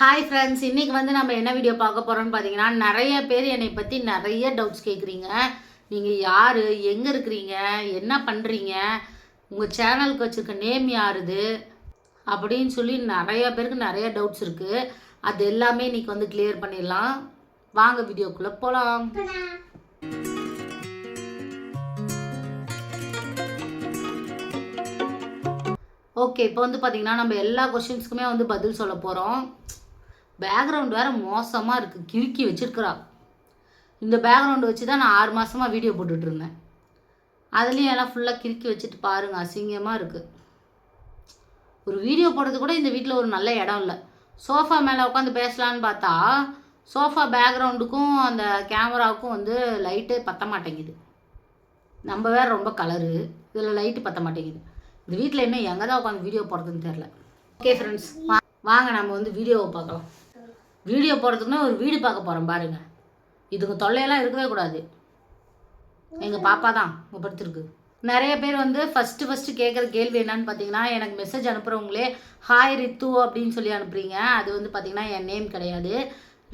Hi friends இன்றைக்கி வந்து நம்ம என்ன வீடியோ பார்க்க போகிறோம்னு பார்த்தீங்கன்னா நிறைய பேர் என்னை பற்றி நிறைய டவுட்ஸ் கேட்குறீங்க. நீங்கள் யார்? எங்கே இருக்கிறீங்க? என்ன பண்ணுறீங்க உங்கள் சேனலுக்கு வச்சுருக்க நேம் யாருது? அப்படின்னு சொல்லி நிறைய பேருக்கு நிறைய டவுட்ஸ் இருக்குது அது எல்லாமே இன்றைக்கி வந்து கிளியர் பண்ணிடலாம். வாங்க வீடியோக்குள்ளே போகலாம் ஓகே இப்போ வந்து பார்த்தீங்கன்னா நம்ம எல்லா கொஷின்ஸ்க்குமே வந்து பதில் சொல்ல போகிறோம் பேக்ரவுண்ட் வேறு மோசமாக இருக்குது கிறுக்கி வச்சிருக்கிறா. இந்த பேக்ரவுண்டு வச்சு தான் நான் ஆறு மாதமாக வீடியோ போட்டுட்டு இருந்தேன் அதுலேயும் எல்லாம் ஃபுல்லாக கிறுக்கி வச்சுட்டு பாருங்கள் அசிங்கமாக இருக்குது ஒரு வீடியோ போடுறது கூட இந்த வீட்டில் ஒரு நல்ல இடம் இல்லை. சோஃபா மேலே உட்காந்து பேசலான்னு பார்த்தா சோஃபா பேக்ரவுண்டுக்கும் அந்த கேமராவுக்கும் வந்து லைட்டே பத்த மாட்டேங்குது. நம்ம வேறு ரொம்ப கலரு இதில் லைட்டு பத்த மாட்டேங்குது. இந்த வீட்டில் இன்னும் எங்கே தான் உட்காந்து வீடியோ போடுறதுன்னு தெரில ஓகே ஃப்ரெண்ட்ஸ் வாங்க நம்ம வந்து வீடியோவை பார்க்கலாம். வீடியோ போடுறதுக்குன்னா ஒரு வீடு பார்க்க போகிறோம் பாருங்க. இதுக்கு தொல்லையெல்லாம் இருக்கவே கூடாது. எங்கள் பாப்பா தான் படுத்துருக்கு. நிறைய பேர் வந்து ஃபஸ்ட்டு ஃபஸ்ட்டு கேட்குற கேள்வி என்னன்னு பார்த்தீங்கன்னா எனக்கு மெசேஜ் அனுப்புகிறவங்களே ஹாய் ரித்து அப்படின்னு சொல்லி அனுப்புறீங்க. அது வந்து பார்த்தீங்கன்னா என் நேம் கிடையாது.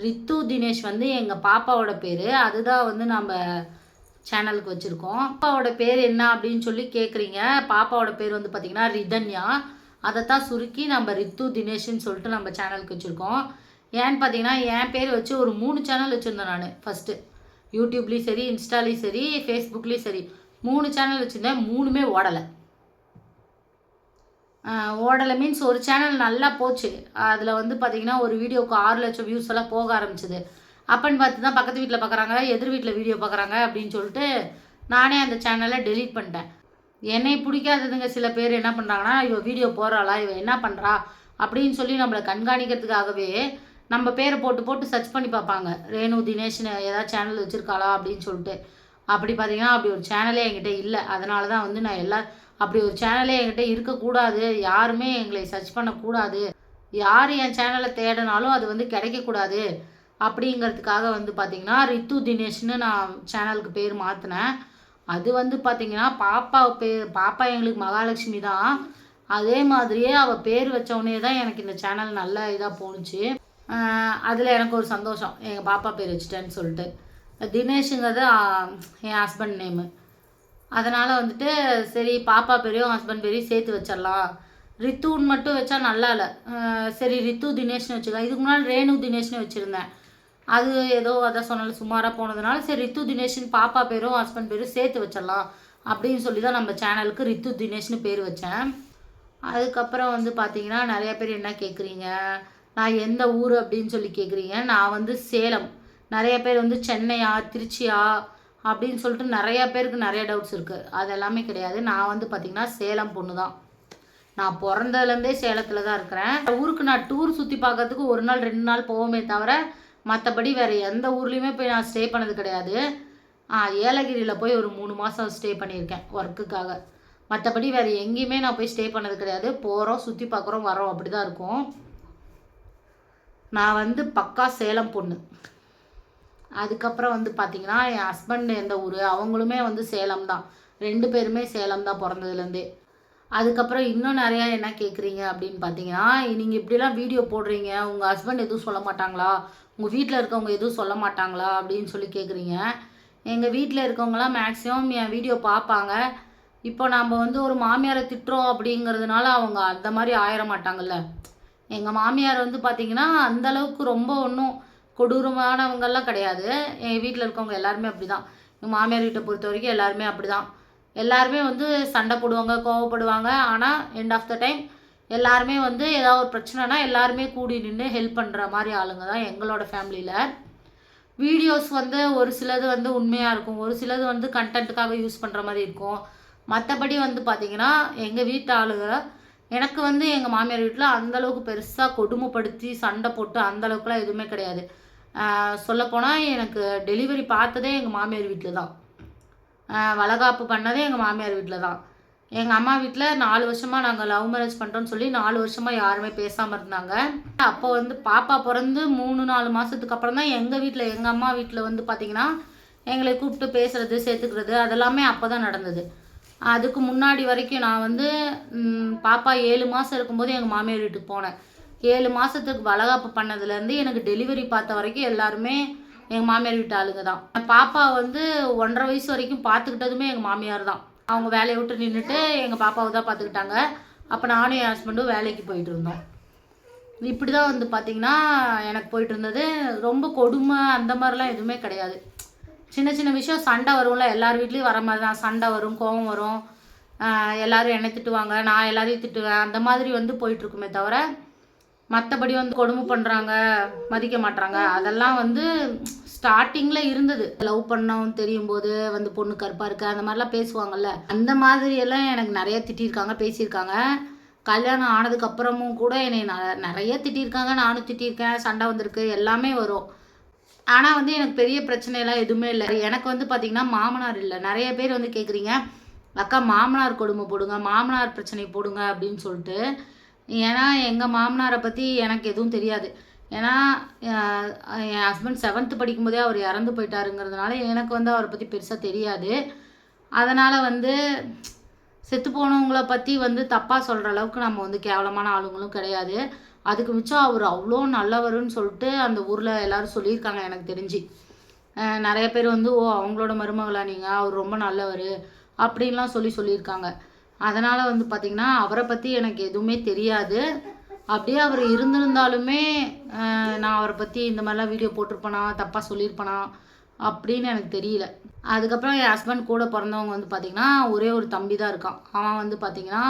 ரித்து தினேஷ் வந்து எங்கள் பாப்பாவோட பேர். அதுதான் வந்து நம்ம சேனலுக்கு வச்சுருக்கோம். பாப்பாவோட பேர் என்ன அப்படின்னு சொல்லி கேட்குறீங்க பாப்பாவோட பேர் வந்து பார்த்தீங்கன்னா ரிதன்யா அதைத்தான் சுருக்கி நம்ம ரித்து தினேஷ்னு சொல்லிட்டு நம்ம சேனலுக்கு வச்சுருக்கோம். ஏன்னு பார்த்தீங்கன்னா என் பேர் வச்சு ஒரு மூணு சேனல் வச்சுருந்தேன் நான். ஃபஸ்ட்டு யூடியூப்லேயும் சரி இன்ஸ்டாலேயும் சரி ஃபேஸ்புக்லேயும் சரி. மூணு சேனல் வச்சுருந்தேன் மூணுமே ஓடலை. ஓடலை மீன்ஸ் ஒரு சேனல் நல்லா போச்சு. அதில் வந்து பார்த்தீங்கன்னா ஒரு வீடியோவுக்கு ஆறு லட்சம் வியூஸ் எல்லாம் போக ஆரம்பிச்சிது. அப்பன்னு பார்த்து தான் பக்கத்து வீட்டில் பார்க்குறாங்க எதிர் வீட்டில் வீடியோ பார்க்குறாங்க அப்படின்னு சொல்லிட்டு நானே அந்த சேனலை டெலீட் பண்ணிட்டேன். என்னை பிடிக்காததுங்க சில பேர் என்ன பண்ணுறாங்கன்னா இவன் வீடியோ போடுறாளா? இவன் என்ன பண்ணுறா அப்படின்னு சொல்லி நம்மளை கண்காணிக்கிறதுக்காகவே நம்ம பேரை போட்டு போட்டு சர்ச் பண்ணி பார்ப்பாங்க. ரேணு தினேஷ்னு ஏதாவது சேனல் வச்சுருக்காளா அப்படின்னு சொல்லிட்டு. அப்படி பார்த்தீங்கன்னா அப்படி ஒரு சேனலே என்கிட்ட இல்லை. அதனால தான் வந்து நான் எல்லா அப்படி ஒரு சேனலே என்கிட்ட இருக்கக்கூடாது. யாருமே எங்களை சர்ச் பண்ணக்கூடாது. யார் என் சேனலை தேடினாலும் அது வந்து கிடைக்கக்கூடாது. அப்படிங்கிறதுக்காக வந்து பார்த்திங்கன்னா ரித்து தினேஷ்னு நான் சேனலுக்கு பேர் மாற்றினேன் அது வந்து பார்த்திங்கன்னா பாப்பா பேர் பாப்பா எங்களுக்கு மகாலட்சுமி தான். அதே மாதிரியே அவள் பேர் வச்சவுடனே தான் எனக்கு இந்த சேனல் நல்ல இதாக போணுச்சு. அதில் எனக்கு ஒரு சந்தோஷம். எங்கள் பாப்பா பேர் வச்சுட்டேன்னு சொல்லிட்டு. தினேஷுங்கிறது என் ஹஸ்பண்ட் நேமு அதனால் வந்துட்டு சரி பாப்பா பேரையும் ஹஸ்பண்ட் பேரையும் சேர்த்து வச்சிடலாம். ரித்துன்னு மட்டும் வச்சா நல்லா இல்லை. சரி ரித்து தினேஷ்னு வச்சுக்கலாம். இதுக்கு முன்னாடி ரேணு தினேஷ்னு வச்சுருந்தேன். அது ஏதோ அதான் சொன்னாலும் சுமாராக போனதுனால சரி ரித்து தினேஷ்னு பாப்பா பேரும் ஹஸ்பண்ட் பேரும் சேர்த்து வச்சிடலாம். அப்படின்னு சொல்லி தான் நம்ம சேனலுக்கு ரித்து தினேஷ்னு பேர் வச்சேன். அதுக்கப்புறம் வந்து பார்த்தீங்கன்னா நிறையா பேர் என்ன கேட்குறீங்க நான் எந்த ஊர் அப்படின்னு சொல்லி கேட்குறீங்க நான் வந்து சேலம். நிறைய பேர் வந்து சென்னையா திருச்சியா அப்படின்னு சொல்லிட்டு நிறைய பேருக்கு நிறைய டவுட்ஸ் இருக்குது அது எல்லாமே கிடையாது. நான் வந்து பார்த்திங்கன்னா சேலம் பொண்ணு தான் நான் பிறந்ததுலேருந்தே சேலத்தில் தான் இருக்கிறேன். ஊருக்கு நான் டூர் சுற்றி பார்க்கறதுக்கு ஒரு நாள் ரெண்டு நாள் போவோமே தவிர மற்றபடி வேறு எந்த ஊர்லேயுமே போய் நான் ஸ்டே பண்ணது கிடையாது. ஏலகிரியில் போய் ஒரு மூணு மாதம் ஸ்டே பண்ணியிருக்கேன் ஒர்க்குக்காக மற்றபடி வேறு எங்கேயுமே நான் போய் ஸ்டே பண்ணது கிடையாது. போகிறோம் சுற்றி பார்க்குறோம் வரோம் அப்படி தான் இருக்கும். நான் வந்து பக்கா சேலம் பொண்ணு. அதுக்கப்புறம் வந்து பார்த்தீங்கன்னா என் ஹஸ்பண்ட் எந்த ஊர் அவங்களுமே வந்து சேலம் தான். ரெண்டு பேருமே சேலம் தான் பிறந்ததுலேருந்தே. அதுக்கப்புறம் இன்னும் நிறையா என்ன கேட்குறீங்க அப்படின்னு பார்த்தீங்கன்னா நீங்கள் இப்படிலாம் வீடியோ போடுறீங்க உங்கள் ஹஸ்பண்ட் எதுவும் சொல்ல மாட்டாங்களா? உங்கள் வீட்டில் இருக்கவங்க எதுவும் சொல்ல மாட்டாங்களா? அப்படின்னு சொல்லி கேட்குறீங்க எங்கள் வீட்டில் இருக்கவங்களாம் மேக்ஸிமம் என் வீடியோ பார்ப்பாங்க. இப்போ நம்ம வந்து ஒரு மாமியாரை திட்டுறோம் அப்படிங்கிறதுனால அவங்க அந்த மாதிரி ஆயிட மாட்டாங்கல்ல. எங்கள் மாமியார் வந்து பார்த்திங்கன்னா அந்த அளவுக்கு ரொம்ப ஒன்றும் கொடூரமானவங்கெல்லாம் கிடையாது. எங்கள் வீட்டில் இருக்கவங்க எல்லாருமே அப்படி தான் எங்கள் மாமியார் வீட்டை பொறுத்த வரைக்கும் எல்லாருமே அப்படி தான் எல்லாருமே வந்து சண்டை போடுவாங்க கோவப்படுவாங்க. ஆனால் எண்ட் ஆஃப் த டைம் எல்லாருமே வந்து ஏதாவது ஒரு பிரச்சனைனா எல்லாருமே கூடி நின்று ஹெல்ப் பண்ணுற மாதிரி ஆளுங்க தான் எங்களோட ஃபேமிலியில் வீடியோஸ் வந்து ஒரு சிலது வந்து உண்மையாக இருக்கும். ஒரு சிலது வந்து கண்டென்ட்டுக்காக யூஸ் பண்ணுற மாதிரி இருக்கும். மற்றபடி வந்து பார்த்திங்கன்னா எங்கள் வீட்டு ஆளுங்க எனக்கு வந்து எங்கள் மாமியார் வீட்டில் அந்தளவுக்கு பெருசாக கொடுமைப்படுத்தி சண்டை போட்டு அந்தளவுக்குலாம் எதுவுமே கிடையாது. சொல்லப்போனால் எனக்கு டெலிவரி பார்த்ததே எங்கள் மாமியார் வீட்டில் தான். வளகாப்பு பண்ணதே எங்கள் மாமியார் வீட்டில் தான். எங்கள் அம்மா வீட்டில் நாலு வருஷமாக நாங்கள் லவ் மேரேஜ் பண்ணுறோன்னு சொல்லி நாலு வருஷமாக யாருமே பேசாமல் இருந்தாங்க. அப்போ வந்து பாப்பா பிறந்து மூணு நாலு மாதத்துக்கு அப்புறம் தான் எங்கள் வீட்டில் எங்கள் அம்மா வீட்டில் வந்து பார்த்திங்கன்னா எங்களை கூப்பிட்டு பேசுறது சேர்த்துக்கிறது அதெல்லாமே அப்போ தான் நடந்தது. அதுக்கு முன்னாடி வரைக்கும் நான் வந்து பாப்பா ஏழு மாதம் இருக்கும்போது எங்கள் மாமியார் வீட்டுக்கு போனேன். ஏழு மாதத்துக்கு வளகாப்பு பண்ணதுலேருந்து எனக்கு டெலிவரி பார்த்த வரைக்கும் எல்லாருமே எங்கள் மாமியார் வீட்டு ஆளுங்க தான். பாப்பா வந்து ஒன்றரை வயசு வரைக்கும் பார்த்துக்கிட்டதுமே எங்கள் மாமியார் தான். அவங்க வேலையை விட்டு நின்றுட்டு எங்கள் பாப்பாவை தான் பார்த்துக்கிட்டாங்க அப்போ நானும் என் ஹஸ்பண்டும் வேலைக்கு போயிட்டு இருந்தோம். இப்படி தான் வந்து பார்த்திங்கன்னா எனக்கு போயிட்டு இருந்தது. ரொம்ப கொடுமை அந்த மாதிரிலாம் எதுவுமே கிடையாது. சின்ன சின்ன விஷயம் சண்டை வரும்ல எல்லார் வீட்லேயும் வர மாதிரி தான். சண்டை வரும் கோவம் வரும். எல்லோரும் என்னை திட்டுவாங்க நான் எல்லாரையும் திட்டுவேன். அந்த மாதிரி வந்து போயிட்டுருக்குமே தவிர மற்றபடி வந்து கொடுமை பண்ணுறாங்க மதிக்க மாட்றாங்க. அதெல்லாம் வந்து ஸ்டார்டிங்கில் இருந்தது. லவ் பண்ணவும் தெரியும் போது வந்து பொண்ணு கருப்பாக இருக்கு அந்த மாதிரிலாம் பேசுவாங்கல்ல. அந்த மாதிரியெல்லாம் எனக்கு நிறைய திட்டியிருக்காங்க பேசியிருக்காங்க. கல்யாணம் ஆனதுக்கப்புறமும் கூட என்னை ந- நிறைய திட்டியிருக்காங்க நானும் திட்டியிருக்கேன் சண்டை வந்திருக்கு எல்லாமே வரும். ஆனால் வந்து எனக்கு பெரிய பிரச்சனையெல்லாம் எதுவுமே இல்லை. எனக்கு வந்து பார்த்திங்கன்னா மாமனார் இல்லை. நிறைய பேர் வந்து கேட்குறீங்க அக்கா மாமனார் கொடுமை போடுங்க மாமனார் பிரச்சனை போடுங்க அப்படின்னு சொல்லிட்டு. ஏன்னா எங்கள் மாமனாரை பற்றி எனக்கு எதுவும் தெரியாது. ஏன்னா என் ஹஸ்பண்ட் செவன்த்து படிக்கும்போதே அவர் இறந்து போயிட்டாருங்கிறதுனால எனக்கு வந்து அவரை பற்றி பெருசாக தெரியாது. அதனால் வந்து செத்து போனவங்கள பற்றி வந்து தப்பாக சொல்கிற அளவுக்கு நம்ம வந்து கேவலமான ஆளுங்களும் கிடையாது. அதுக்கு மிச்சம் அவர் அவ்வளோ நல்லவருன்னு சொல்லிட்டு அந்த ஊரில் எல்லாரும் சொல்லியிருக்காங்க எனக்கு தெரிஞ்சு. நிறைய பேர் வந்து ஓ அவங்களோட மருமகளா நீங்கள் அவர் ரொம்ப நல்லவர். அப்படின்லாம் சொல்லி சொல்லியிருக்காங்க. அதனால் வந்து பார்த்திங்கன்னா அவரை பற்றி எனக்கு எதுவுமே தெரியாது. அப்படியே அவர் இருந்திருந்தாலுமே நான் அவரை பற்றி இந்த மாதிரிலாம் வீடியோ போட்டிருப்பேனா தப்பாக சொல்லியிருப்பேனா அப்படின்னு எனக்கு தெரியல. அதுக்கப்புறம் என் ஹஸ்பண்ட் கூட பிறந்தவங்க வந்து பார்த்திங்கன்னா ஒரே ஒரு தம்பி தான் இருக்கான். அவன் வந்து பார்த்திங்கன்னா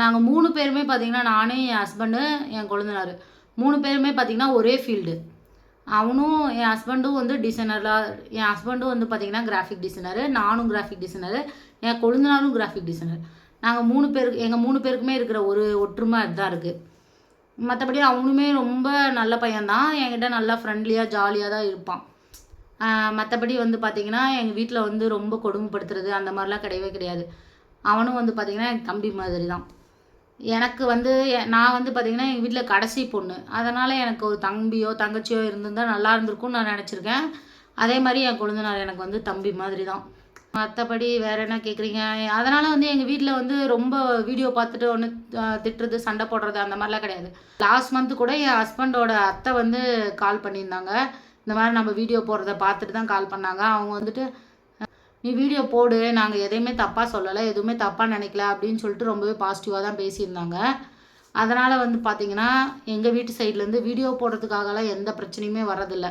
நாங்கள் மூணு பேருமே பார்த்திங்கன்னா நானும் என் ஹஸ்பண்டு என் கொழுந்தனார். மூணு பேருமே பார்த்திங்கன்னா ஒரே ஃபீல்டு அவனும் என் ஹஸ்பண்டும் வந்து டிசைனராக என் ஹஸ்பண்டும் வந்து பார்த்திங்கன்னா கிராஃபிக் டிசைனரு நானும் கிராஃபிக் டிசைனரு என் கொழுந்தனாரும் கிராஃபிக் டிசைனர் நாங்கள் மூணு பேருக்கு எங்கள் மூணு பேருக்குமே இருக்கிற ஒரு ஒற்றுமை அதுதான் இருக்குது மற்றபடி அவனுமே ரொம்ப நல்ல பையன்தான். என்கிட்ட நல்லா ஃப்ரெண்ட்லியாக ஜாலியாக தான் இருப்பான். மற்றபடி வந்து பார்த்திங்கன்னா எங்கள் வீட்டில் வந்து ரொம்ப கொடுமைப்படுத்துறது அந்த மாதிரிலாம் கிடையவே கிடையாது. அவனும் வந்து பார்த்திங்கன்னா என் தம்பி மாதிரி தான் எனக்கு வந்து நான் வந்து பார்த்திங்கன்னா எங்கள் வீட்டில் கடைசி பொண்ணு. அதனால் எனக்கு ஒரு தம்பியோ தங்கச்சியோ இருந்திருந்தா நல்லா இருந்திருக்கும்னு நான் நினச்சிருக்கேன். அதே மாதிரி என் கொழுந்தனார் எனக்கு வந்து தம்பி மாதிரி தான் மற்றபடி வேறு என்ன கேட்குறீங்க அதனால் வந்து எங்கள் வீட்டில் வந்து ரொம்ப வீடியோ பார்த்துட்டு ஒன்று திட்டுறது சண்டை போடுறது அந்த மாதிரிலாம் கிடையாது. லாஸ்ட் மந்த்து கூட என் ஹஸ்பண்டோட அத்தை வந்து கால் பண்ணியிருந்தாங்க. இந்த மாதிரி நம்ம வீடியோ போடுறத பார்த்துட்டு தான் கால் பண்ணாங்க. அவங்க வந்துட்டு நீ வீடியோ போடு நாங்கள் எதையுமே தப்பாக சொல்லலை எதுவுமே தப்பாக நினைக்கல அப்படின்னு சொல்லிட்டு ரொம்பவே பாசிட்டிவாக தான் பேசியிருந்தாங்க. அதனால் வந்து பார்த்திங்கன்னா எங்கள் வீட்டு சைட்லேருந்து வீடியோ போடுறதுக்காகலாம் எந்த பிரச்சனையுமே வரதில்லை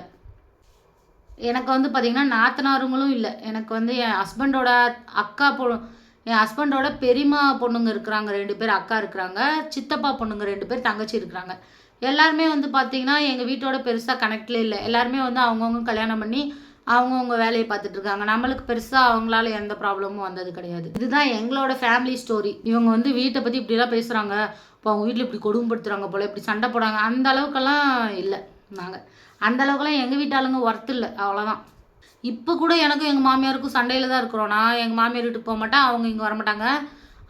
எனக்கு வந்து பார்த்திங்கன்னா நாத்தனாருங்களும் இல்லை. எனக்கு வந்து என் ஹஸ்பண்டோட அக்கா பொ என் ஹஸ்பண்டோட பெரியம்மா பொண்ணுங்க இருக்கிறாங்க ரெண்டு பேர் அக்கா இருக்கிறாங்க சித்தப்பா பொண்ணுங்க ரெண்டு பேர் தங்கச்சி இருக்கிறாங்க. எல்லாருமே வந்து பார்த்திங்கன்னா எங்கள் வீட்டோட பெருசாக கனெக்டில் இல்லை. எல்லாருமே வந்து அவங்கவுங்க கல்யாணம் பண்ணி அவங்கவுங்க வேலையை பார்த்துட்டு இருக்காங்க நம்மளுக்கு பெருசாக அவங்களால எந்த ப்ராப்ளமும் வந்தது கிடையாது. இதுதான் எங்களோட ஃபேமிலி ஸ்டோரி இவங்க வந்து வீட்டை பற்றி இப்படிலாம் பேசுகிறாங்க இப்போ அவங்க வீட்டில் இப்படி கொடுமைப்படுத்துறாங்க போல் இப்படி சண்டை போடுறாங்க அந்த அளவுக்கெல்லாம் இல்லை நாங்கள் அந்த அளவுக்குலாம் எங்கள் வீட்டாளுங்க ஒர்த்து இல்லை. அவ்வளோதான் இப்போ கூட எனக்கும் எங்கள் மாமியாருக்கும் சண்டையில் தான் இருக்கிறோம். நான் எங்கள் மாமியார் வீட்டுக்கு போக மாட்டேன். அவங்க இங்கே வரமாட்டாங்க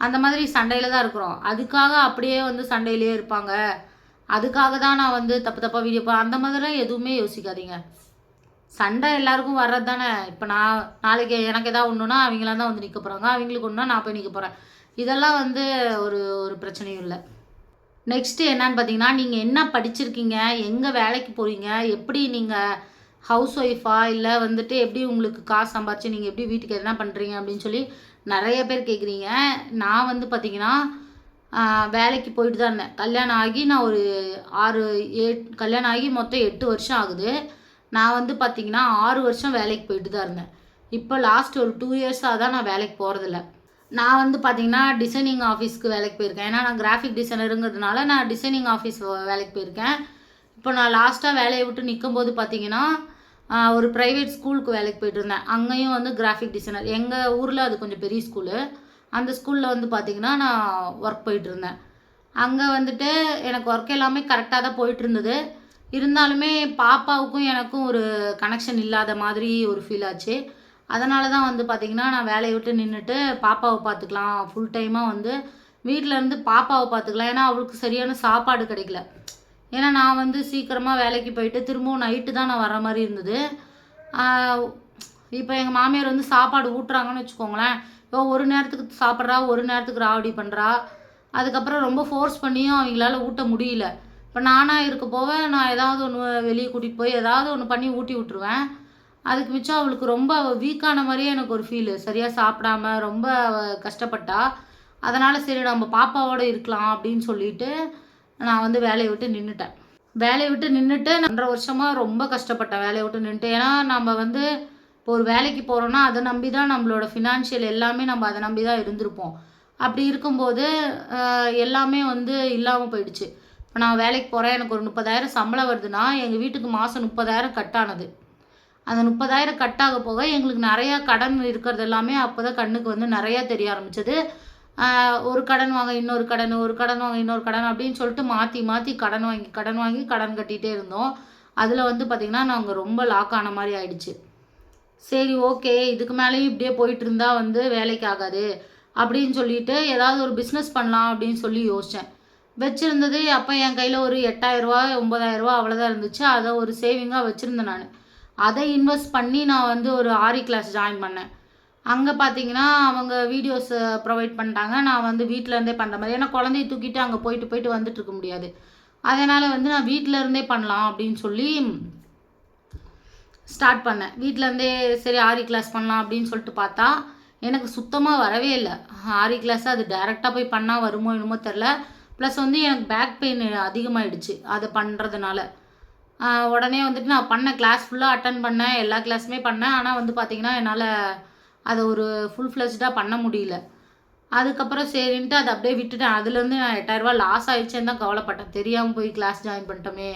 அந்த மாதிரி சண்டையில் தான் இருக்கிறோம். அதுக்காக அப்படியே வந்து சண்டையிலே இருப்பாங்க. அதுக்காக தான் நான் வந்து தப்பு தப்பாக வீடியோ போ அந்த மாதிரிலாம் எதுவுமே யோசிக்காதீங்க. சண்டை எல்லாருக்கும் வர்றது தானே இப்போ நான் நாளைக்கு எனக்கு எதாவது ஒன்றுனா அவங்களாம் தான் வந்து நிற்க போகிறாங்க அவங்களுக்கு ஒன்றுனா நான் போய் நிற்க போகிறேன் இதெல்லாம் வந்து ஒரு ஒரு பிரச்சனையும் இல்லை. நெக்ஸ்ட்டு என்னன்னு பார்த்தீங்கன்னா நீங்கள் என்ன படிச்சிருக்கீங்க? எங்கே வேலைக்கு போகிறீங்க எப்படி நீங்கள் ஹவுஸ் ஒய்ஃபா இல்லை வந்துட்டு எப்படி உங்களுக்கு காசு சம்பாரிச்சு நீங்கள் எப்படி வீட்டுக்கு எதனா பண்ணுறீங்க அப்படின்னு சொல்லி நிறைய பேர் கேட்குறீங்க நான் வந்து பார்த்தீங்கன்னா வேலைக்கு போயிட்டு தான் இருந்தேன். கல்யாணம் ஆகி நான் ஒரு ஆறு ஏ கல்யாணம் ஆகி மொத்தம் எட்டு வருஷம் ஆகுது. நான் வந்து பார்த்தீங்கன்னா ஆறு வருஷம் வேலைக்கு போயிட்டு தான் இருந்தேன். இப்போ லாஸ்ட் ஒரு டூ இயர்ஸாக தான் நான் வேலைக்கு போகிறதில்ல நான் வந்து பார்த்தீங்கன்னா டிசைனிங் ஆஃபீஸ்க்கு வேலைக்கு போயிருக்கேன். ஏன்னா நான் கிராஃபிக் டிசைனருங்கிறதுனால நான் டிசைனிங் ஆஃபீஸ் வேலைக்கு போயிருக்கேன். இப்போ நான் லாஸ்ட்டாக வேலையை விட்டு நிற்கும் போது பார்த்தீங்கன்னா ஒரு ப்ரைவேட் ஸ்கூலுக்கு வேலைக்கு போயிட்டு இருந்தேன். அங்கேயும் வந்து கிராஃபிக் டிசைனர் எங்கள் ஊரில் அது கொஞ்சம் பெரிய ஸ்கூலு அந்த ஸ்கூலில் வந்து பார்த்தீங்கன்னா நான் ஒர்க் போயிட்டு இருந்தேன். அங்கே வந்துட்டு எனக்கு ஒர்க் எல்லாமே கரெக்டாக தான் போயிட்டு இருந்தது. இருந்தாலுமே பாப்பாவுக்கும் எனக்கும் ஒரு கனெக்ஷன் இல்லாத மாதிரி ஒரு ஃபீல் ஆச்சு. அதனால தான் வந்து பார்த்திங்கன்னா நான் வேலையை விட்டு நின்றுட்டு பாப்பாவை பார்த்துக்கலாம். ஃபுல் டைமாக வந்து வீட்டிலேருந்து பாப்பாவை பார்த்துக்கலாம். ஏன்னா அவளுக்கு சரியான சாப்பாடு கிடைக்கல. ஏன்னா நான் வந்து சீக்கிரமாக வேலைக்கு போயிட்டு திரும்பவும் நைட்டு தான் நான் வர மாதிரி இருந்தது. இப்போ எங்கள் மாமியார் வந்து சாப்பாடு ஊட்டுறாங்கன்னு வச்சுக்கோங்களேன். இப்போ ஒரு நேரத்துக்கு சாப்பிட்றா ஒரு நேரத்துக்கு ராவடி பண்ணுறா அதுக்கப்புறம் ரொம்ப ஃபோர்ஸ் பண்ணியும் அவங்களால ஊட்ட முடியல. இப்போ நானாக இருக்க போவேன் நான் ஏதாவது ஒன்று வெளியே கூட்டிகிட்டு போய் ஏதாவது ஒன்று பண்ணி ஊட்டி விட்ருவேன் அதுக்கு மிச்சம் அவளுக்கு ரொம்ப அவள் வீக்கான மாதிரியே எனக்கு ஒரு ஃபீலு சரியாக சாப்பிடாம ரொம்ப கஷ்டப்பட்டா. அதனால் சரி நம்ம பாப்பாவோட இருக்கலாம் அப்படின்னு சொல்லிட்டு நான் வந்து வேலையை விட்டு நின்றுட்டேன் வேலையை விட்டு நின்றுட்டு ரெண்டரை வருஷமாக ரொம்ப கஷ்டப்பட்டேன் வேலையை விட்டு நின்றுட்டு ஏன்னா நம்ம வந்து இப்போ ஒரு வேலைக்கு போகிறோன்னா அதை நம்பி தான் நம்மளோட ஃபினான்ஷியல் எல்லாமே நம்ம அதை நம்பி தான் இருந்திருப்போம். அப்படி இருக்கும்போது எல்லாமே வந்து இல்லாமல் போயிடுச்சு. நான் வேலைக்கு போகிறேன் எனக்கு ஒரு முப்பதாயிரம் சம்பளம் வருதுன்னா எங்கள் வீட்டுக்கு மாதம் முப்பதாயிரம் கட் ஆனது அந்த முப்பதாயிரம் கட் ஆக போக எங்களுக்கு நிறையா கடன் இருக்கிறது எல்லாமே அப்போ தான் கண்ணுக்கு வந்து நிறையா தெரிய ஆரம்பிச்சது. ஒரு கடன் வாங்க இன்னொரு கடன் ஒரு கடன் வாங்க இன்னொரு கடன் அப்படின்னு சொல்லிட்டு மாற்றி மாற்றி கடன் வாங்கி கடன் வாங்கி கடன் கட்டிகிட்டே இருந்தோம். அதில் வந்து பார்த்திங்கன்னா நாங்கள் ரொம்ப லாக் ஆன மாதிரி ஆயிடுச்சு. சரி ஓகே இதுக்கு மேலேயும் இப்படியே போயிட்டு இருந்தால் வந்து வேலைக்கு ஆகாது அப்படின்னு சொல்லிட்டு ஏதாவது ஒரு பிஸ்னஸ் பண்ணலாம் அப்படின்னு சொல்லி யோசித்தேன் வச்சுருந்தது அப்போ என் கையில் ஒரு எட்டாயிரரூவா ஒம்பதாயிரரூவா அவ்வளோதான் இருந்துச்சு. அதை ஒரு சேவிங்காக வச்சுருந்தேன் நான். அதை இன்வெஸ்ட் பண்ணி நான் வந்து ஒரு ஆரி கிளாஸ் ஜாயின் பண்ணேன். அங்கே பார்த்தீங்கன்னா அவங்க வீடியோஸ் ப்ரொவைட் பண்ணிட்டாங்க. நான் வந்து வீட்டில் இருந்தே பண்ணுற மாதிரி. ஏன்னா குழந்தைய தூக்கிட்டு அங்கே போயிட்டு போயிட்டு வந்துட்டு இருக்க முடியாது. அதனால் வந்து நான் வீட்டில் இருந்தே பண்ணலாம் அப்படின்னு சொல்லி ஸ்டார்ட் பண்ணேன். வீட்டிலருந்தே இருந்தே சரி ஆரி கிளாஸ் பண்ணலாம் அப்படின்னு சொல்லிட்டு பார்த்தா எனக்கு சுத்தமாக வரவே இல்லை. ஆரி கிளாஸ் அது டைரெக்டாக போய் பண்ணால் வருமோ என்னமோ தெரில ப்ளஸ் வந்து எனக்கு பேக் பெயின் அதிகமாகிடுச்சு அதை பண்ணுறதுனால உடனே வந்துட்டு நான் பண்ண கிளாஸ் ஃபுல்லாக அட்டன் பண்ணேன் எல்லா கிளாஸுமே பண்ணேன். ஆனால் வந்து பார்த்திங்கன்னா என்னால் அதை ஒரு ஃபுல் ஃப்ளெஜ்டாக பண்ண முடியல. அதுக்கப்புறம் சரின்ட்டு அதை அப்படியே விட்டுட்டேன். அதுலேருந்து நான் எட்டாயிரரூபா லாஸ் ஆகிடுச்சேன்னு தான் கவலைப்பட்டேன். தெரியாமல் போய் கிளாஸ் ஜாயின் பண்ணிட்டோமே.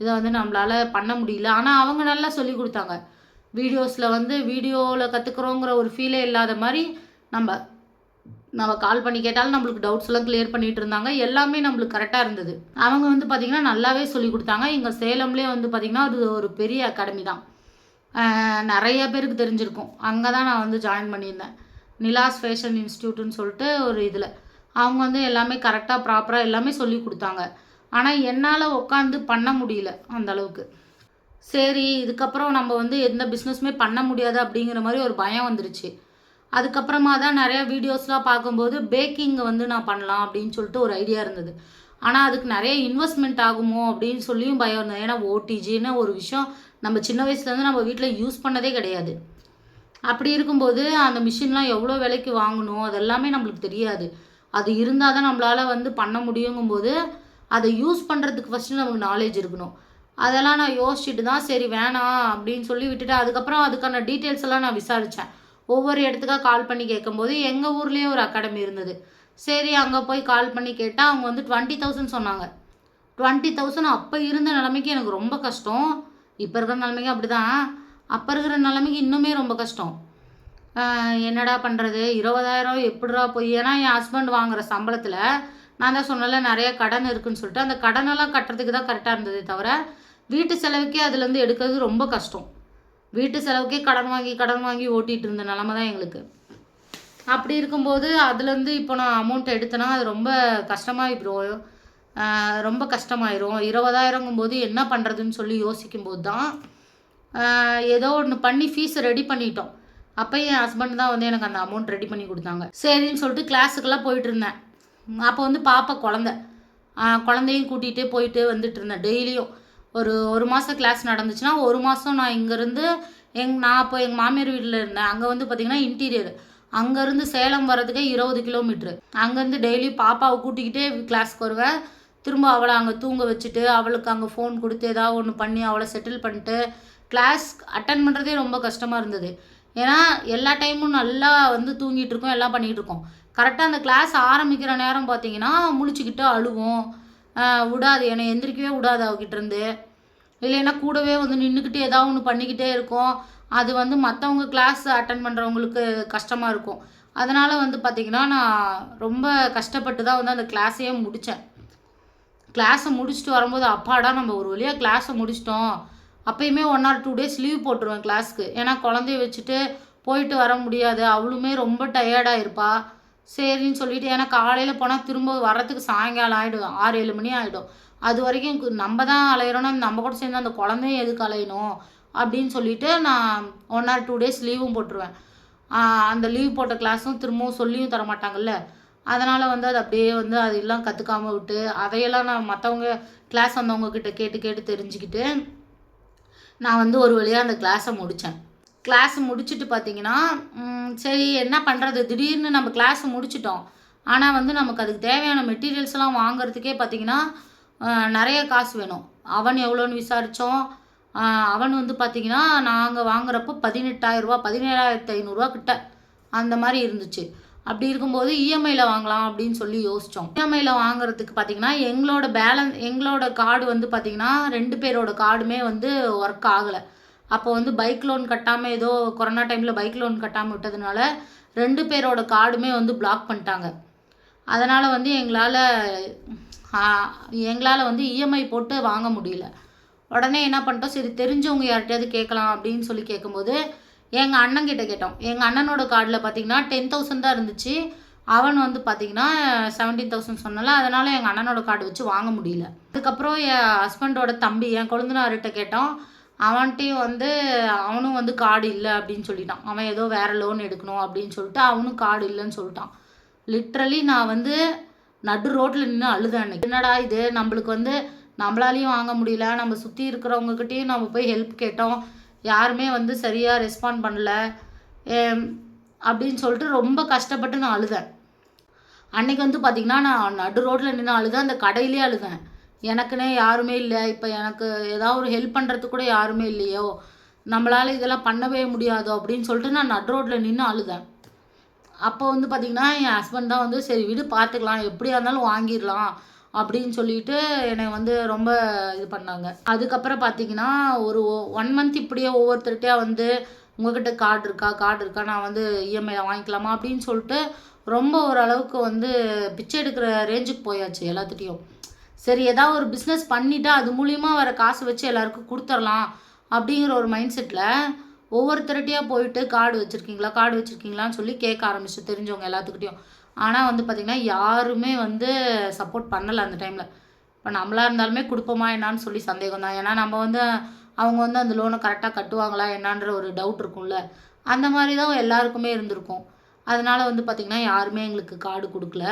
இதை வந்து நம்மளால் பண்ண முடியல. ஆனால் அவங்க நல்லா சொல்லி கொடுத்தாங்க. வீடியோஸில் வந்து வீடியோவில் கற்றுக்குறோங்கிற ஒரு ஃபீலே இல்லாத மாதிரி நம்ம நம்ம கால் பண்ணி கேட்டாலும் நம்மளுக்கு டவுட்ஸ் எல்லாம் கிளியர் பண்ணிட்டு இருந்தாங்க. எல்லாமே நம்மளுக்கு கரெக்டாக இருந்தது. அவங்க வந்து பார்த்திங்கன்னா நல்லாவே சொல்லி கொடுத்தாங்க. இங்கே சேலம்லேயே வந்து பார்த்திங்கன்னா அது ஒரு பெரிய அகாடமி தான். நிறைய பேருக்கு தெரிஞ்சிருக்கும். அங்கே தான் நான் வந்து ஜாயின் பண்ணியிருந்தேன். நிலாஸ் ஃபேஷன் இன்ஸ்டியூட்டுன்னு சொல்லிட்டு ஒரு இதில். அவங்க வந்து எல்லாமே கரெக்டாக ப்ராப்பராக எல்லாமே சொல்லி கொடுத்தாங்க. ஆனால் என்னால் உட்காந்து பண்ண முடியல அந்த அளவுக்கு. சரி இதுக்கப்புறம் நம்ம வந்து எந்த பிஸ்னஸுமே பண்ண முடியாது அப்படிங்கிற மாதிரி ஒரு பயம் வந்துருச்சு. அதுக்கப்புறமா தான் நிறைய வீடியோஸ்லாம் பார்க்கும்போது பேக்கிங் வந்து நான் பண்ணலாம் அப்படின்னு சொல்லிட்டு ஒரு ஐடியா இருந்தது. ஆனால் அதுக்கு நிறைய இன்வெஸ்ட்மெண்ட் ஆகுமோ அப்படின்னு சொல்லியும் பயம் இருந்தது. ஏன்னா ஓடிஜின்னு ஒரு விஷயம் நம்ம சின்ன வயசுலேருந்து நம்ம வீட்டில் யூஸ் பண்ணதே கிடையாது. அப்படி இருக்கும்போது அந்த மிஷின்லாம் எவ்வளோ விலைக்கு வாங்கணும் அதெல்லாமே நம்மளுக்கு தெரியாது. அது இருந்தால் தான் நம்மளால் வந்து பண்ண முடியுங்கும்போது அதை யூஸ் பண்ணுறதுக்கு ஃபஸ்ட்டு நமக்கு நாலேஜ் இருக்கணும். அதெல்லாம் நான் யோசிச்சுட்டு தான் சரி வேணாம் அப்படின்னு சொல்லி விட்டுட்டு அதுக்கப்புறம் அதுக்கான டீட்டெயில்ஸ் எல்லாம் நான் விசாரித்தேன் ஒவ்வொரு இடத்துக்காக கால் பண்ணி கேட்கும்போது எங்கள் ஊர்லேயே ஒரு அகாடமி இருந்தது. சரி அங்கே போய் கால் பண்ணி கேட்டால் அவங்க வந்து டுவெண்ட்டி தௌசண்ட் சொன்னாங்க. டுவெண்ட்டி தௌசண்ட் அப்போ இருந்த நிலைமைக்கு எனக்கு ரொம்ப கஷ்டம். இப்போ இருக்கிற நிலைமைக்கு அப்படி தான் அப்போ இருக்கிற நிலைமைக்கு இன்னுமே ரொம்ப கஷ்டம். என்னடா பண்ணுறது இருபதாயிரம் எப்படிடா போய்? ஏன்னா என் ஹஸ்பண்ட் வாங்குகிற சம்பளத்தில் நான் தான் சொன்னல நிறைய கடன் இருக்குன்னு சொல்லிட்டு அந்த கடனெல்லாம் கட்டுறதுக்கு தான் கரெக்டாக இருந்ததே தவிர வீட்டு செலவுக்கே அதுலேருந்து எடுக்கிறது ரொம்ப கஷ்டம். வீட்டு செலவுக்கே கடன் வாங்கி கடன் வாங்கி ஓட்டிகிட்டு இருந்த நிலமை தான் எங்களுக்கு. அப்படி இருக்கும்போது அதுலேருந்து இப்போ நான் அமௌண்ட் எடுத்தேன்னா அது ரொம்ப கஷ்டமாகிடும் ரொம்ப கஷ்டமாயிரும். இருபதாயிரங்கும்போது என்ன பண்ணுறதுன்னு சொல்லி யோசிக்கும்போது தான் ஏதோ ஒன்று பண்ணி ஃபீஸை ரெடி பண்ணிட்டோம். அப்போ என் ஹஸ்பண்ட் தான் வந்து எனக்கு அந்த அமௌண்ட் ரெடி பண்ணி கொடுத்தாங்க. சரின்னு சொல்லிட்டு கிளாஸுக்கெல்லாம் போயிட்டு இருந்தேன். அப்போ வந்து பாப்பா குழந்த. குழந்தையும் கூட்டிகிட்டே போயிட்டு வந்துட்டு இருந்தேன். டெய்லியும். ஒரு ஒரு மாதம் கிளாஸ் நடந்துச்சுன்னா ஒரு மாதம் நான் இங்கேருந்து எங் நான் அப்போ எங்கள் மாமியார் வீட்டில் இருந்தேன். அங்கே வந்து பார்த்திங்கன்னா இன்டீரியர் அங்கேருந்து சேலம் வர்றதுக்கே இருபது கிலோமீட்ரு அங்கேருந்து டெய்லி பாப்பாவை கூட்டிக்கிட்டே கிளாஸ்க்கு வருவேன். திரும்ப அவளை அங்கே தூங்க வச்சுட்டு அவளுக்கு அங்கே ஃபோன் கொடுத்து ஏதாவது ஒன்று பண்ணி அவளை செட்டில் பண்ணிட்டு கிளாஸ் அட்டன் பண்ணுறதே ரொம்ப கஷ்டமாக இருந்தது. ஏன்னா எல்லா டைமும் நல்லா வந்து தூங்கிட்டு இருக்கோம் எல்லாம் பண்ணிகிட்டு இருக்கோம். கரெக்டாக அந்த கிளாஸ் ஆரம்பிக்கிற நேரம் பார்த்தீங்கன்னா முழிச்சுக்கிட்டு அழுவோம். விடாது. என்னை எந்திரிக்கவே விடாது அவகிட்ட இருந்து. இல்லைன்னா கூடவே வந்து நின்றுக்கிட்டு ஏதாவது ஒன்று பண்ணிக்கிட்டே இருக்கும். அது வந்து மற்றவங்க கிளாஸ் அட்டன் பண்ணுறவங்களுக்கு கஷ்டமாக இருக்கும். அதனால் வந்து பார்த்திங்கன்னா நான் ரொம்ப கஷ்டப்பட்டு தான் வந்து அந்த கிளாஸையே முடித்தேன் கிளாஸை முடிச்சுட்டு வரும்போது அப்பாடா நம்ம ஒரு வழியாக கிளாஸை முடிச்சிட்டோம். அப்பயுமே one or two days leave போட்டுருவேன் கிளாஸ்க்கு ஏன்னா குழந்தைய வச்சுட்டு போயிட்டு வர முடியாது. அவளுமே ரொம்ப டயர்டாக இருப்பாள் சரின்னு சொல்லிட்டு ஏன்னா காலையில் போனால் திரும்ப வர்றதுக்கு சாயங்காலம் ஆகிடும் ஆறு ஏழு மணி ஆகிடும் அது வரைக்கும் நம்ம தான் அலையிறோன்னா நம்ம கூட சேர்ந்து அந்த குழந்தையும் எதுக்கு அலையணும்? அப்படின்னு சொல்லிட்டு நான் ஒன் ஆர் டூ டேஸ் லீவும் போட்டுருவேன். அந்த லீவ் போட்ட கிளாஸும் திரும்பவும் சொல்லியும் தர மாட்டாங்கல்ல. அதனால் வந்து அது அப்படியே வந்து அதெல்லாம் கற்றுக்காமல் விட்டு அதையெல்லாம் நான் மற்றவங்க கிளாஸ் வந்தவங்கக்கிட்ட கேட்டு கேட்டு தெரிஞ்சுக்கிட்டு நான் வந்து ஒரு வழியாக அந்த கிளாஸை முடித்தேன் கிளாஸ் முடிச்சுட்டு பார்த்தீங்கன்னா சரி என்ன பண்ணுறது திடீர்னு நம்ம கிளாஸ் முடிச்சிட்டோம். ஆனால் வந்து நமக்கு அதுக்கு தேவையான மெட்டீரியல்ஸ்லாம் வாங்குறதுக்கே பார்த்தீங்கன்னா நிறைய காசு வேணும். அவன் எவ்வளோன்னு விசாரித்தோம் அவன் வந்து பார்த்தீங்கன்னா நாங்கள் வாங்குறப்போ பதினெட்டாயிரரூபா பதினேழாயிரத்து ஐநூறுரூவா கிட்ட அந்த மாதிரி இருந்துச்சு. அப்படி இருக்கும்போது இஎம்ஐயில் வாங்கலாம் அப்படின்னு சொல்லி யோசித்தோம் இஎம்ஐயில் வாங்குறதுக்கு பார்த்தீங்கன்னா எங்களோட பேலன்ஸ் எங்களோட கார்டு வந்து பார்த்தீங்கன்னா ரெண்டு பேரோட கார்டுமே வந்து ஒர்க் ஆகலை. அப்போ வந்து பைக் லோன் கட்டாமல் ஏதோ கொரோனா டைமில் பைக் லோன் கட்டாமல் விட்டதுனால ரெண்டு பேரோட கார்டுமே வந்து பிளாக் பண்ணிட்டாங்க. அதனால் வந்து எங்களால் எங்களால் வந்து இஎம்ஐ போட்டு வாங்க முடியல. உடனே என்ன பண்ணிட்டோம் சரி தெரிஞ்சவங்க யார்கிட்டயாவது கேட்கலாம் அப்படின்னு சொல்லி கேட்கும்போது எங்கள் அண்ணன் கிட்ட கேட்டோம். எங்கள் அண்ணனோட கார்டில் பார்த்தீங்கன்னா டென் தௌசண்ட் தான் இருந்துச்சு. அவன் வந்து பார்த்தீங்கன்னா செவன்டீன் தௌசண்ட் சொன்னால அதனால் எங்கள் அண்ணனோட கார்டு வச்சு வாங்க முடியல. அதுக்கப்புறம் என் ஹஸ்பண்டோட தம்பி என் கொழுந்தனார்கிட்ட கேட்டோம். அவன்கிட்டையும் வந்து அவனும் வந்து கார்டு இல்லை அப்படின்னு சொல்லிட்டான். அவன் ஏதோ வேறு லோன் எடுக்கணும் அப்படின்னு சொல்லிட்டு அவனும் கார்டு இல்லைன்னு சொல்லிட்டான். லிட்ரலி நான் வந்து நடு ரோட்டில் நின்று அழுதேன் என்னடா இது? நம்மளுக்கு வந்து நம்மளாலையும் வாங்க முடியல. நம்ம சுற்றி இருக்கிறவங்கக்கிட்டேயும் நம்ம போய் ஹெல்ப் கேட்டோம். யாருமே வந்து சரியாக ரெஸ்பாண்ட் பண்ணல. அப்படின்னு சொல்லிட்டு ரொம்ப கஷ்டப்பட்டு நான் அழுதேன். அன்னைக்கு வந்து பார்த்திங்கன்னா நான் நடு ரோட்டில் நின்று அழுதேன். அந்த கடையிலே அழுதேன். எனக்குன்னே யாருமே இல்லை. இப்போ எனக்கு ஏதாவது ஒரு ஹெல்ப் பண்ணுறதுக்கு கூட யாருமே இல்லையோ. நம்மளால் இதெல்லாம் பண்ணவே முடியாதோ அப்படின்னு சொல்லிட்டு நான் நட் ரோட்டில் நின்று அழுதேன். அப்போ வந்து பார்த்திங்கன்னா என் ஹஸ்பண்ட் தான் வந்து சரி விடு பார்த்துக்கலாம் எப்படியா இருந்தாலும் வாங்கிடலாம். அப்படின்னு சொல்லிட்டு என்னை வந்து ரொம்ப இது பண்ணாங்க. அதுக்கப்புறம் பார்த்தீங்கன்னா ஒரு ஒன் மந்த் இப்படியே ஒவ்வொருத்தர்கிட்டயா வந்து உங்ககிட்ட கார்டு இருக்கா? கார்டு இருக்கா? நான் வந்து இஎம்ஐயில் வாங்கிக்கலாமா? அப்படின்னு சொல்லிட்டு ரொம்ப ஓரளவுக்கு வந்து பிச்சை எடுக்கிற ரேஞ்சுக்கு போயாச்சு எல்லாத்துட்டையும். சரி ஏதாவது ஒரு பிஸ்னஸ் பண்ணிவிட்டு அது மூலியமாக வர காசு வச்சு எல்லாருக்கும் கொடுத்துடலாம் அப்படிங்கிற ஒரு மைண்ட் செட்டில் ஒவ்வொருத்தர்கிட்டயா போயிட்டு கார்டு வச்சுருக்கீங்களா கார்டு வச்சுருக்கீங்களான்னு சொல்லி கேட்க ஆரம்பிச்சு தெரிஞ்சவங்க எல்லாத்துக்கிட்டையும். ஆனால் வந்து பார்த்திங்கன்னா யாருமே வந்து சப்போர்ட் பண்ணலை அந்த டைமில் இப்போ நம்மளா இருந்தாலுமே கொடுப்போமா என்னான்னு சொல்லி சந்தேகம் தான் ஏன்னா நம்ம வந்து அவங்க வந்து அந்த லோனை கரெக்டாக கட்டுவாங்களா என்னான்ற ஒரு டவுட் இருக்கும்ல. அந்த மாதிரி தான் எல்லாருக்குமே இருந்திருக்கும். அதனால் வந்து பார்த்திங்கன்னா யாருமே எங்களுக்கு கார்டு கொடுக்கல.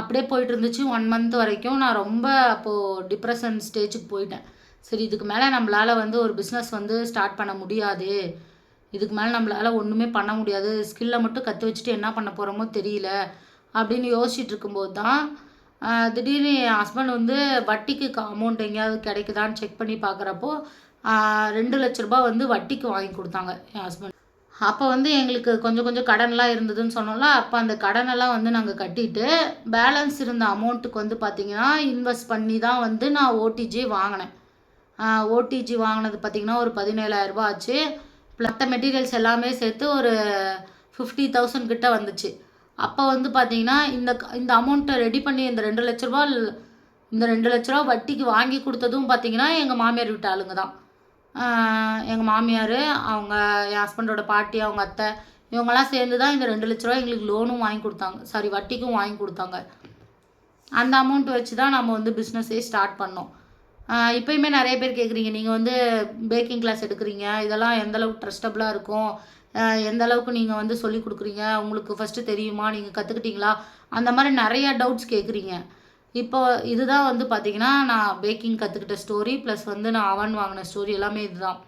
அப்படியே போயிட்டு இருந்துச்சு. ஒன் மந்த் வரைக்கும் நான் ரொம்ப அப்போது டிப்ரெஷன் ஸ்டேஜுக்கு போயிட்டேன். சரி இதுக்கு மேலே நம்மளால் வந்து ஒரு பிஸ்னஸ் வந்து ஸ்டார்ட் பண்ண முடியாது. இதுக்கு மேலே நம்மளால் ஒன்றுமே பண்ண முடியாது. ஸ்கில்லை மட்டும் கற்று வச்சுட்டு என்ன பண்ண போகிறோமோ தெரியல. அப்படின்னு யோசிச்சுட்டு இருக்கும்போது தான் திடீர்னு என் ஹஸ்பண்ட் வந்து வட்டிக்கு அமௌண்ட் எங்கேயாவது கிடைக்குதான்னு செக் பண்ணி பார்க்குறப்போ ரெண்டு லட்ச ரூபா வந்து வட்டிக்கு வாங்கி கொடுத்தாங்க என் ஹஸ்பண்ட் அப்போ வந்து எங்களுக்கு கொஞ்சம் கொஞ்சம் கடன்லாம் இருந்ததுன்னு சொன்னோம்ல அப்போ அந்த கடனெல்லாம் வந்து நாங்கள் கட்டிட்டு பேலன்ஸ் இருந்த அமௌண்ட்டுக்கு வந்து பார்த்திங்கன்னா இன்வெஸ்ட் பண்ணி தான் வந்து நான் ஓடிஜி வாங்கினேன். ஓடிஜி வாங்கினது பார்த்திங்கன்னா ஒரு 17000 ஆச்சு. மற்ற மெட்டீரியல்ஸ் எல்லாமே சேர்த்து ஒரு ஃபிஃப்டி தௌசண்ட் கிட்ட வந்துச்சு. அப்போ வந்து பார்த்தீங்கன்னா இந்த க- இந்த அமௌண்ட்டை ரெடி பண்ணி இந்த ரெண்டு லட்ச ரூபா இந்த ரெண்டு லட்ச ரூபா வட்டிக்கு வாங்கி கொடுத்ததும் பார்த்தீங்கன்னா எங்கள் மாமியார் வீட்டு ஆளுங்க தான். எங்கள் மாமியார் அவங்க என் ஹஸ்பண்டோட பாட்டி அவங்க அத்தை இவங்கெல்லாம் சேர்ந்து தான் இந்த ரெண்டு லட்ச ரூபா எங்களுக்கு லோனும் வாங்கி கொடுத்தாங்க. சாரி வட்டிக்கும் வாங்கி கொடுத்தாங்க. அந்த அமௌண்ட் வச்சு தான் நம்ம வந்து பிஸ்னஸே ஸ்டார்ட் பண்ணோம். இப்போயுமே நிறைய பேர் கேட்குறீங்க நீங்கள் வந்து பேக்கிங் கிளாஸ் எடுக்கிறீங்க இதெல்லாம் எந்தளவுக்கு ட்ரஸ்டபுளாக இருக்கும்? எந்த அளவுக்கு நீங்கள் வந்து சொல்லி கொடுக்குறீங்க? உங்களுக்கு ஃபஸ்ட்டு தெரியுமா? நீங்கள் கற்றுக்கிட்டீங்களா அந்த மாதிரி நிறையா டவுட்ஸ் கேட்குறீங்க இப்போ இதுதான் வந்து பார்த்தீங்கன்னா நான் பேக்கிங் கற்றுக்கிட்ட ஸ்டோரி ப்ளஸ் வந்து நான் அவன் வாங்கின ஸ்டோரி எல்லாமே இதுதான்.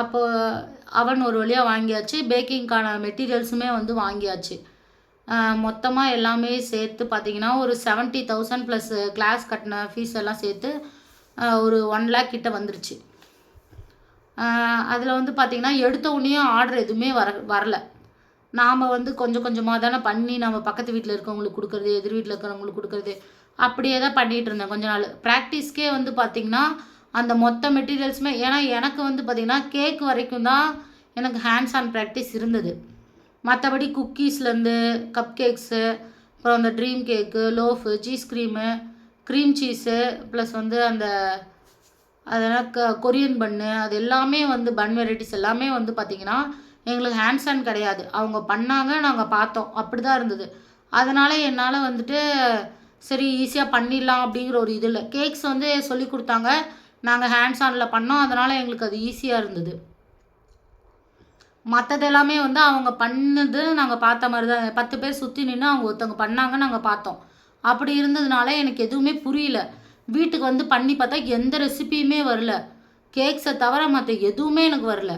அப்போ அவன் ஒரு வழியாக வாங்கியாச்சு. பேக்கிங்க்கான மெட்டீரியல்ஸுமே வந்து வாங்கியாச்சு. மொத்தமாக எல்லாமே சேர்த்து பார்த்தீங்கன்னா ஒரு செவன்ட்டி தௌசண்ட் ப்ளஸ் கிளாஸ் கட்டின ஃபீஸ் எல்லாம் சேர்த்து ஒரு ஒன் லேக் கிட்ட வந்துருச்சு. அதில் வந்து பார்த்திங்கன்னா எடுத்த உடனே ஆர்டர் எதுவுமே வர வரல. நாம் வந்து கொஞ்சம் கொஞ்சமாக தானே பண்ணி நம்ம பக்கத்து வீட்டில் இருக்கவங்களுக்கு கொடுக்குறது எதிர் வீட்டில் இருக்கிறவங்களுக்கு கொடுக்குறது அப்படியே தான் பண்ணிகிட்டு இருந்தேன் கொஞ்ச நாள். ப்ராக்டிஸ்க்கே வந்து பார்த்திங்கன்னா அந்த மொத்த மெட்டீரியல்ஸுமே ஏன்னா எனக்கு வந்து பார்த்திங்கன்னா கேக் வரைக்கும் தான் எனக்கு ஹேண்ட்ஸ் ஆன் ப்ராக்டிஸ் இருந்தது. மற்றபடி குக்கீஸ்லேருந்து கப் கேக்ஸு அப்புறம் அந்த dream cake loaf cheese cream cream cheese plus வந்து அந்த அதெல்லாம் க கொரியன் பன்னு அது எல்லாமே வந்து பன் வெரைட்டிஸ் எல்லாமே வந்து பார்த்திங்கன்னா எங்களுக்கு ஹேண்ட்ஸ் ஆன் கிடையாது. அவங்க பண்ணாங்க நாங்கள் பார்த்தோம். அப்படி தான் இருந்தது. அதனால் என்னால் வந்துட்டு சரி ஈஸியாக பண்ணிடலாம் அப்படிங்கிற ஒரு இதில் கேக்ஸ் வந்து சொல்லி கொடுத்தாங்க. நாங்கள் ஹேண்ட்ஸ் ஆனில் பண்ணோம். அதனால் எங்களுக்கு அது ஈஸியாக இருந்தது. மற்றது எல்லாமே வந்து அவங்க பண்ணது நாங்கள் பார்த்த மாதிரி தான் பத்து பேர் சுற்றி நின்று அவங்க ஒருத்தவங்க பண்ணாங்க நாங்கள் பார்த்தோம். அப்படி இருந்ததுனால எனக்கு எதுவுமே புரியல. வீட்டுக்கு வந்து பண்ணி பார்த்தா எந்த ரெசிபியுமே வரல. கேக்ஸை தவிர மற்ற எதுவுமே எனக்கு வரல.